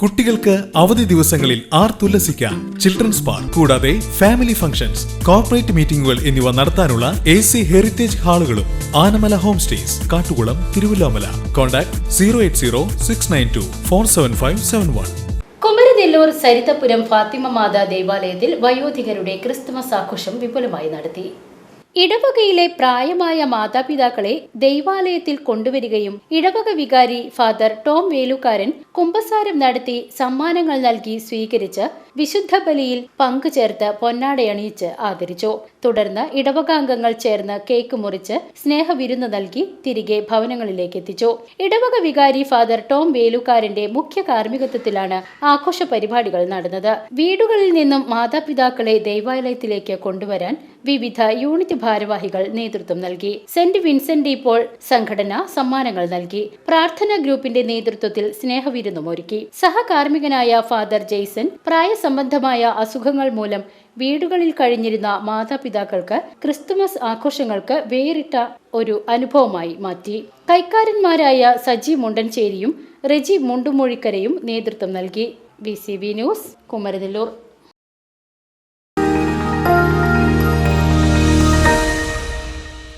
കുട്ടികൾക്ക് അവധി ദിവസങ്ങളിൽ ആർ തുല്ലസിക്കാം. ചിൽഡ്രൻസ് പാർക്ക് കൂടാതെ ഫാമിലി ഫംഗ്ഷൻസ് കോർപ്പറേറ്റ് മീറ്റിംഗുകൾ എന്നിവ നടത്താനുള്ള A C heritage ഹാളുകളും Anamala home stays Kattukulam Thiruvilwamala. Contact zero eight zero six nine two four seven five seven one Kumaranellur Sarithapuram Fatima Mata ദേവാലയത്തിൽ വയോധികരുടെ ക്രിസ്തുമസ് ആഘോഷം വിപുലമായി നടത്തി. ഇടവകയിലെ പ്രായമായ മാതാപിതാക്കളെ ദൈവാലയത്തിൽ കൊണ്ടുവരികയും ഇടവക വികാരി ഫാദർ ടോം വേലുക്കാരൻ കുമ്പസാരം നടത്തി സമ്മാനങ്ങൾ നൽകി സ്വീകരിച്ച് വിശുദ്ധ ബലിയിൽ പങ്കുചേർത്ത് പൊന്നാടയണിയിച്ച് ആദരിച്ചു. തുടർന്ന് ഇടവകാംഗങ്ങൾ ചേർന്ന് കേക്ക് മുറിച്ച് സ്നേഹവിരുന്ന് നൽകി തിരികെ ഭവനങ്ങളിലേക്ക് എത്തിച്ചു. ഇടവക വികാരി ഫാദർ ടോം വേലുക്കാരന്റെ മുഖ്യ കാർമ്മികത്വത്തിലാണ് ആഘോഷ പരിപാടികൾ നടന്നത്. വീടുകളിൽ നിന്നും മാതാപിതാക്കളെ ദൈവാലയത്തിലേക്ക് കൊണ്ടുവരാൻ വിവിധ യൂണിറ്റ് ഭാരവാഹികൾ നേതൃത്വം നൽകി. സെന്റ് വിൻസെന്റ് ഇപ്പോൾ സംഘടന സമ്മാനങ്ങൾ നൽകി. പ്രാർത്ഥനാ ഗ്രൂപ്പിന്റെ നേതൃത്വത്തിൽ സ്നേഹവിരുന്നും ഒരുക്കി. സഹകാർമ്മികനായ ഫാദർ ജെയ്സൺ പ്രായസംബന്ധമായ അസുഖങ്ങൾ മൂലം വീടുകളിൽ കഴിഞ്ഞിരുന്ന മാതാപിതാക്കൾക്ക് ക്രിസ്തുമസ് ആഘോഷങ്ങൾക്ക് വേറിട്ട ഒരു അനുഭവമായി മാറ്റി. കൈക്കാരന്മാരായ സജി മുണ്ടൻചേരിയും റെജി മുണ്ടുമൊഴിക്കരയും നേതൃത്വം നൽകി. B C B news Kumaranellur.